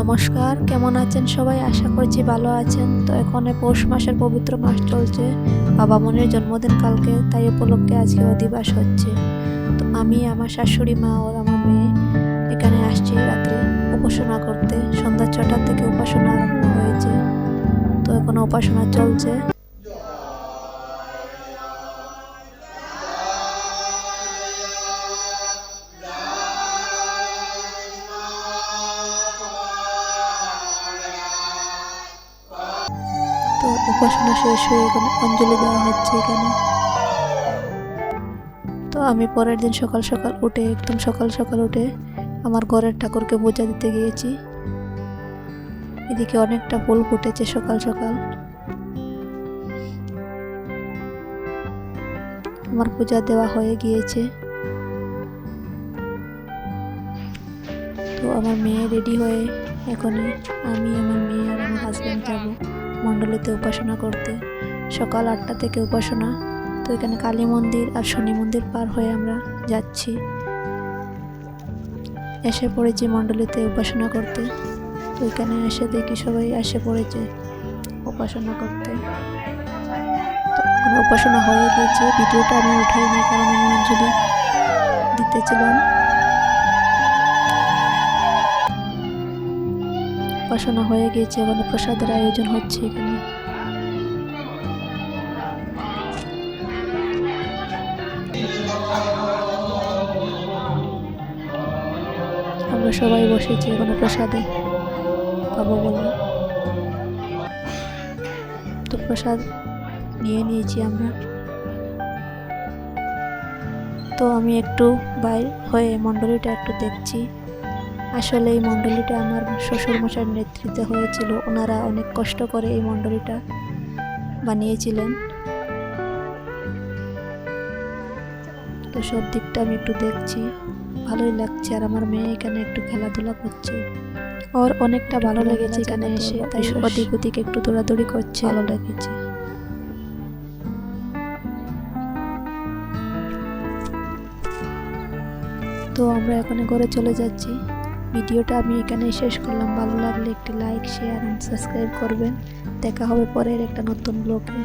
নমস্কার, কেমন আছেন সবাই? আশা করছি ভালো আছেন। তো এখানে পৌষ মাসের পবিত্র মাস চলছে, বাবা মনের জন্মদিন কালকে, তাই উপলক্ষে আজকে অধিবাস হচ্ছে। তো আমি, আমার শাশুড়ি মা ওর আমার মেয়ে এখানে আসছি রাত্রে উপাসনা করতে। সন্ধ্যা ছটার থেকে উপাসনা আরম্ভ হয়েছে। তো এখন উপাসনা চলছে। তো উপাসনা শেষ হয়ে এখানে অঞ্জলি দেওয়া হচ্ছে এখানে। তো আমি পরের দিন সকাল সকাল উঠে, একদম সকাল সকাল উঠে আমার ঘরের ঠাকুরকে পূজা দিতে গিয়েছি। এদিকে অনেকটা ফুল ফুটেছে সকাল সকাল। আমার পূজা দেওয়া হয়ে গিয়েছে। তো আমার মেয়ে রেডি হয়ে এখনই আমি, আমার মেয়ে আর আমার হাজব্যান্ড যাব। মণ্ডলীতে উপাসনা করতে। সকাল আটটা থেকে উপাসনা। তো এখানে কালী মন্দির আর শনি মন্দির পার হয়ে আমরা যাচ্ছি। এসে পড়েছি মণ্ডলীতে উপাসনা করতে। তো এখানে এসে দেখি সবাই এসে পড়েছে উপাসনা করতে। উপাসনা হয়ে গিয়েছে। ভিডিওটা আমি উঠাইনি কারণ আমি অঞ্জলি দিতেছিলাম উপাসনা হয়ে গিয়েছে, এখানে প্রসাদের আয়োজন হচ্ছে এখানে। আমরা সবাই বসেছি এখানে প্রসাদে পাবো বলে তো প্রসাদ নিয়ে নিয়েছি আমরা। তো আমি একটু বাইর হয়ে মণ্ডলীটা একটু দেখছি। আসলে এই মণ্ডলীটা আমার শ্বশুরমশাইয়ের নেতৃত্বে হয়েছিল। ওনারা অনেক কষ্ট করে এই মণ্ডলীটা বানিয়েছিলেন। তো সব দিকটা আমি একটু দেখছি। ভালোই লাগছে আর আমার মেয়ে এখানে একটু খেলাধুলা করছে। ওর অনেকটা ভালো লেগেছে এখানে এসে তাই ওদিক ওদিক একটু দৌড়াদৌড়ি করছে। ভালো লেগেছে। তো আমরা এখানে ঘরে চলে যাচ্ছি। ভিডিওটা আমি এখানেই শেষ করলাম। ভালো লাগলে একটি লাইক শেয়ার অ্যান্ড সাবস্ক্রাইব করবেন। দেখা হবে পরের একটা নতুন ব্লগে